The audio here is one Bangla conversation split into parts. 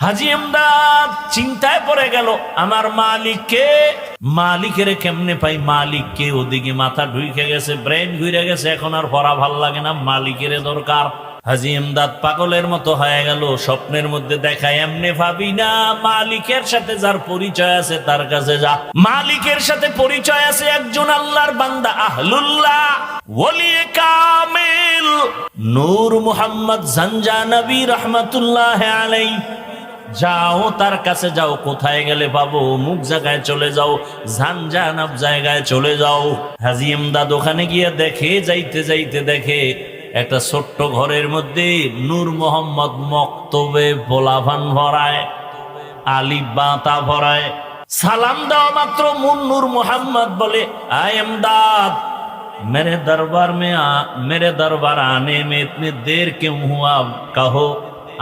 হাজি এমদাদ চিন্তায় পড়ে গেল, আমার মালিককে, মালিকের কেমনে পাই? মালিককে ওদিকে মাথা ঢুকে গেছে, ব্রেন ঘুরে গেছে, এখন আর পড়া ভালো লাগে না, মালিকের দরকার। হাজি এমদাদ পাগলের মতো হয়ে গেল, স্বপ্নের মধ্যে দেখা এমনি ভাবি না, মালিকের সাথে যার পরিচয় আছে তার কাছে যা। মালিকের সাথে পরিচয় আছে একজন আল্লাহর বান্দা, আহলুল্লাহ কামিল, নূর মুহাম্মদ জানজা নবী রহমতুল্লাহ আলাই যাও তার কাছে যাও কোথায় গেলে পাবো অমুক জায়গায় চলে যাও ঝানঝানাব জায়গায় চলে যাও হাজি এমদাদ ওখানে গিয়ে দেখে যাইতে যাইতে দেখে একটা ছোট্ট ঘরের মধ্যে নূর মোহাম্মদ মক্তবে পোলাভান ভরায় আলিফ বাতা ভরায় সালাম দেওয়া মাত্র মুন্নুর মোহাম্মদ বলে আয় এমদাদ मेरे दरबार में आ, मेरे दरबार आने में इतनी देर क्यों हुआ कहो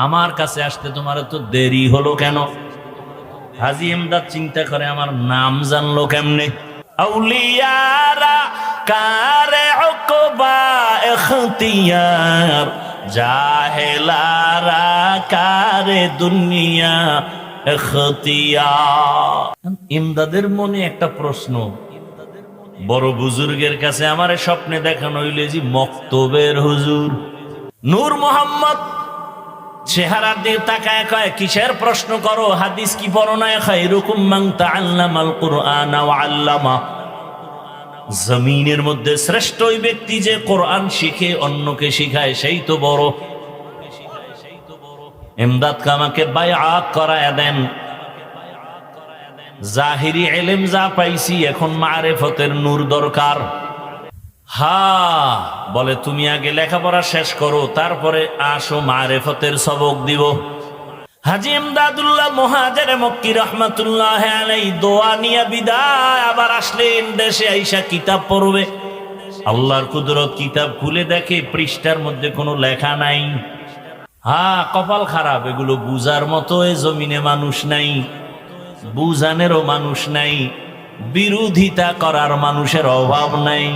আমার কাছে আসতে তোমার তো দেরি হলো কেন? হাজি এমদাদ চিন্তা করে আমার নাম জানলো কেমনে? কারে দুনিয়া ইমদাদের মনে একটা প্রশ্ন, বড় বুজুর্গের কাছে আমার স্বপ্নে দেখানো হইলে যে মক্তবের হুজুর, নূর মোহাম্মদ চেহারা দিয়ে তাকায় কয়, কিসের প্রশ্ন করো? হাদিস কি না খায় এরকম মান তাআল্লামাল কুরআন আল্লামা। জমিনের মধ্যে শ্রেষ্ঠ ওই ব্যক্তি যে কোরআন শিখে, অন্যকে শিখায়, সেই তো বড়। এমদাদ কামাকে বায়াত করায় দেন। জাহিরি এলেম যা পাইছি, এখন মারেফতের নূর দরকার। হা, বলে, তুমি আগে লেখাপড়া শেষ করো, তারপরে আসো মারেফতের সবক দিব। হাজি এমদাদুল্লাহ মহাজের মক্কি রহমাতুল্লাহ দোয়া নিয়া বিদায় আবার আসলেন, দেশে আইসা কিতাব পড়বে। আল্লাহর কুদরত কিতাব খুলে দেখে, পৃষ্ঠার মধ্যে কোনো লেখা নাই। হ্যাঁ কপাল খারাপ, এগুলো বুজার মতো এ জমিনে মানুষ নাই। বুঝানেরও মানুষ নাই। বিরোধিতা করার মানুষের অভাব নাই।